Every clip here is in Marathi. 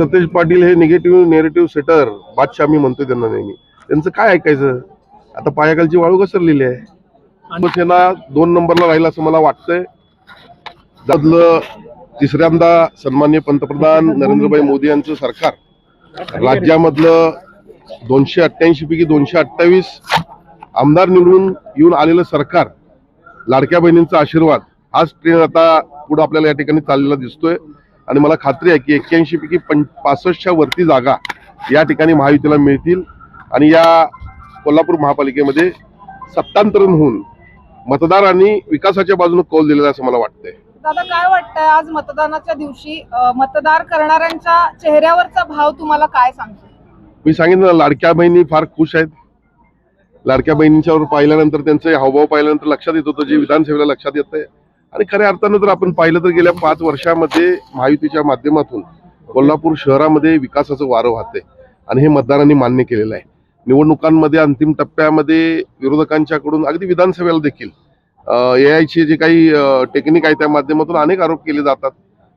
सतेज पाटील हे निगेटिव्ह नेरेटिव्ह सेटर बादशाह मी म्हणतोय त्यांना नेहमी. त्यांचं काय ऐकायचं? आता पायाखालची वाळू घसरलेली आहे. शिवसेना दोन नंबरला राहील असं मला वाटतंय. त्यातलं तिसऱ्यांदा सन्मान्य पंतप्रधान नरेंद्रभाई मोदी यांचं सरकार. राज्यामधलं दोनशे अठ्ठ्याऐंशी पैकी दोनशे अठ्ठावीस आमदार निवडून येऊन आलेलं सरकार लाडक्या बहिणींचा आशीर्वाद हाच ट्रेन आता पुढे आपल्याला या ठिकाणी चाललेला दिसतोय. आणि मला खात्री आहे की एक्क्याऐंशी पैकी पं पासष्टच्या वरती जागा या ठिकाणी महायुतीला मिळतील. आणि या कोल्हापूर महापालिकेमध्ये सत्तांतरण होऊन मतदारांनी विकासाच्या बाजूने कौल दिलेला आहे असं मला वाटतंय. दादा काय वाटतंय आज मतदानाच्या दिवशी मतदार करणाऱ्यांच्या चेहऱ्यावरचा भाव तुम्हाला काय सांगतो? मी सांगितलं ना लाडक्या बहिणी फार खुश आहेत. लाडक्या बहिणींच्यावर पाहिल्यानंतर त्यांचे हावभाव पाहिल्यानंतर लक्षात येत होतं जे विधानसभेला लक्षात येत आहे आणि खऱ्या अर्थानं जर आपण पाहिलं तर गेल्या पाच वर्षामध्ये महायुतीच्या माध्यमातून कोल्हापूर शहरामध्ये विकासाचं वारं वाहते आणि हे मतदारांनी मान्य केलेलं आहे. निवडणुकांमध्ये अंतिम टप्प्यामध्ये विरोधकांच्याकडून अगदी विधानसभेला देखील ए आयचे जे काही टेक्निक आहे त्या माध्यमातून अनेक आरोप केले जातात.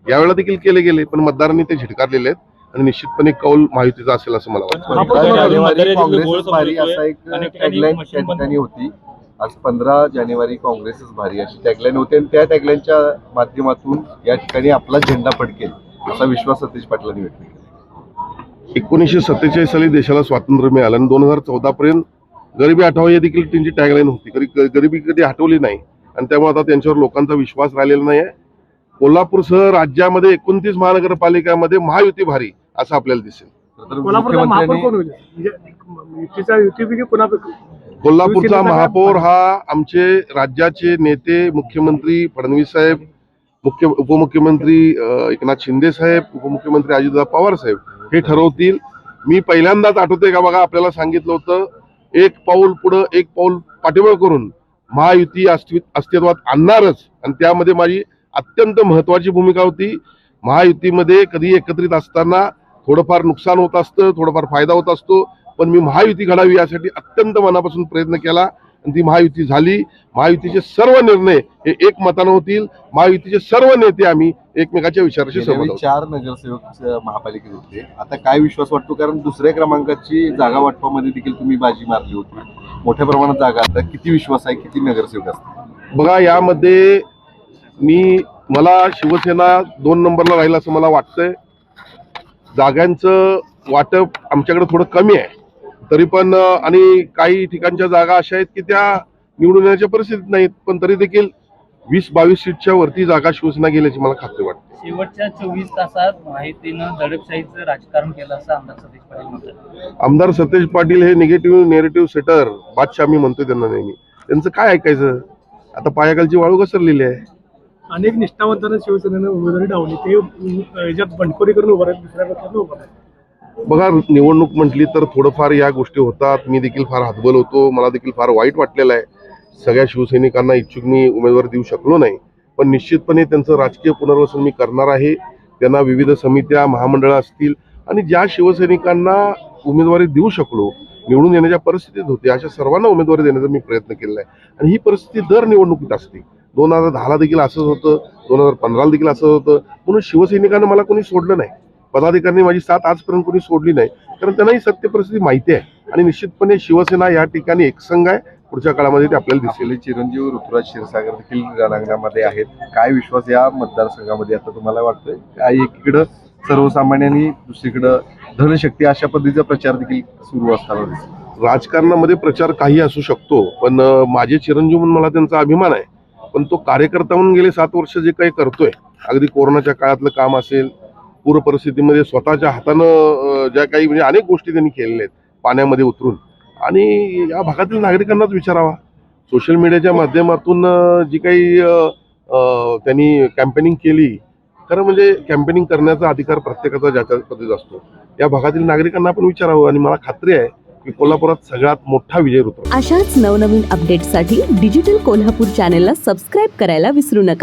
यावेळेला देखील केले गेले पण मतदारांनी ते झिटकारलेले आहेत आणि निश्चितपणे कौल महायुतीचा असेल असं मला वाटतं. होती. आज पंधरा जानेवारी काँग्रेसच भारी अशी टॅगलाईन होती आणि त्या टॅगलाईनच्या माध्यमातून या ठिकाणी आपला झेंडा फडकेल असा विश्वास सतीश पाटलांनी व्यक्त केला. एकोणीसशे सत्तेचाळीस साली देशाला स्वातंत्र्य मिळालं आणि दोन हजार चौदा पर्यंत गरिबी हटाव ही देखील त्यांची टॅगलाईन होती. कधी गरिबी कधी हटवली नाही आणि त्यामुळे आता त्यांच्यावर लोकांचा विश्वास राहिलेला नाही आहे कोल्हापूरसह राज्यामध्ये एकोणतीस महानगरपालिकामध्ये महायुती भारी असं आपल्याला दिसेल. तर कोल्हापूरचा महापौर हा आमचे राज्याचे नेते मुख्यमंत्री फडणवीस साहेब मुख्य उपमुख्यमंत्री एकनाथ शिंदे साहेब उपमुख्यमंत्री अजितदादा पवार साहेब हे ठरवतील. मी पहिल्यांदाच आठवते का बघा आपल्याला सांगितलं होतं एक पाऊल पुढं एक पाऊल पाठीमाग करून महायुती अस्ति अस्तित्वात आणणारच. आणि त्यामध्ये माझी अत्यंत महत्वाची भूमिका होती. महायुतीमध्ये कधी एकत्रित असताना थोडंफार नुकसान होत असतं थोडंफार फायदा होत असतो. पण मी महायुती घडावी यासाठी अत्यंत मनापासून प्रयत्न केला. आणि ती महायुती झाली. महायुतीचे सर्व निर्णय हे एक मतानं होतील. महायुतीचे सर्व नेते आम्ही एकमेकाच्या विचाराशी आहोत. चार नगरसेवक महापालिकेत होते. आता काय विश्वास वाटतो? कारण दुसऱ्या क्रमांकाची जागा वाटपामध्ये देखील तुम्ही बाजी मारली होती. मोठ्या प्रमाणात जागा आता. किती विश्वास आहे? किती नगरसेवक असतात बघा यामध्ये मी मला शिवसेना दोन नंबरला राहील असं मला वाटतंय. जागांचं वाटप आमच्याकडे थोडं कमी आहे. तरी पण आणि काही ठिकाणच्या जागा अशा आहेत की त्या निवडून येण्याच्या परिस्थितीत नाहीत पण तरी देखील वीस बावीस सीटच्या वरती जागा शिवसेना गेल्याची मला खात्री वाटते. शेवटच्या चोवीस तासात माहितीनं दडपशाहीचं राजकारण केलं असं आमदार सतीश पाटील म्हणतात. आमदार सतेज पाटील हे निगेटिव्ह नेरेटिव्ह सेटर बादशाह मी म्हणतोय त्यांना नेहमी. त्यांचं काय ऐकायचं? आता पायाखालची वाळू घसरलेली आहे. अनेक निष्ठावंतांना शिवसेनेनं उमेदवारी डावली. ते याच्यात बंडखोरी करून उभं राहील दुसऱ्या पक्षात उभं राहील. बघा निवडणूक म्हटली तर थोडंफार या गोष्टी होतात. मी देखील फार हातबल होतो. मला देखील फार वाईट वाटलेलं आहे. सगळ्या शिवसैनिकांना इच्छुक मी उमेदवार देऊ शकलो नाही. पण निश्चितपणे त्यांचं राजकीय पुनर्वसन मी करणार आहे. त्यांना विविध समित्या महामंडळं असतील आणि ज्या शिवसैनिकांना उमेदवारी देऊ शकलो निवडून येण्याच्या परिस्थितीत होते अशा सर्वांना उमेदवारी देण्याचा मी प्रयत्न केलेला आहे. आणि ही परिस्थिती दर निवडणुकीत असते. दोन हजार दहाला देखील असंच होतं. दोन हजार पंधराला देखील असंच होतं. म्हणून शिवसैनिकांना मला कोणी सोडलं नाही. पदाधिकाऱ्यांनी माझी साथ आजपर्यंत कोणी सोडली नाही. कारण त्यांनाही सत्य परिस्थिती माहिती आहे. आणि निश्चितपणे शिवसेना या ठिकाणी एकसंघ आहे. पुढच्या काळामध्ये ते आपल्याला दिसेल. चिरंजीव ऋतुराज क्षीरसागर देखील रणांगणामध्ये आहेत. काय विश्वास या मतदारसंघामध्ये आता तुम्हाला वाटतोय? काय एकीकडं सर्वसामान्यांनी दुसरीकडं धनशक्ती अशा पद्धतीचा प्रचार देखील सुरू असताना दिसतो राजकारणामध्ये प्रचार काही असू शकतो पण माझे चिरंजीव म्हणून मला त्यांचा अभिमान आहे. पण तो कार्यकर्ता म्हणून गेले सात वर्ष जे काही करतोय अगदी कोरोनाच्या काळातलं काम असेल पूर परिस्थितीमध्ये स्वतःच्या हातानं ज्या काही म्हणजे अनेक गोष्टी त्यांनी केलेल्या आहेत पाण्यामध्ये उतरून. आणि या भागातील नागरिकांनाच विचारावा. सोशल मीडियाच्या माध्यमातून जी काही त्यांनी कॅम्पेनिंग केली खरं म्हणजे कॅम्पेनिंग करण्याचा अधिकार प्रत्येकाचा ज्याच्या पद्धतीत असतो. या भागातील नागरिकांना आपण विचारावं आणि मला खात्री आहे की कोल्हापुरात सगळ्यात मोठा विजय होतो अशाच नवनवीन अपडेट्ससाठी डिजिटल कोल्हापूर चॅनेलला सबस्क्राईब करायला विसरू नका.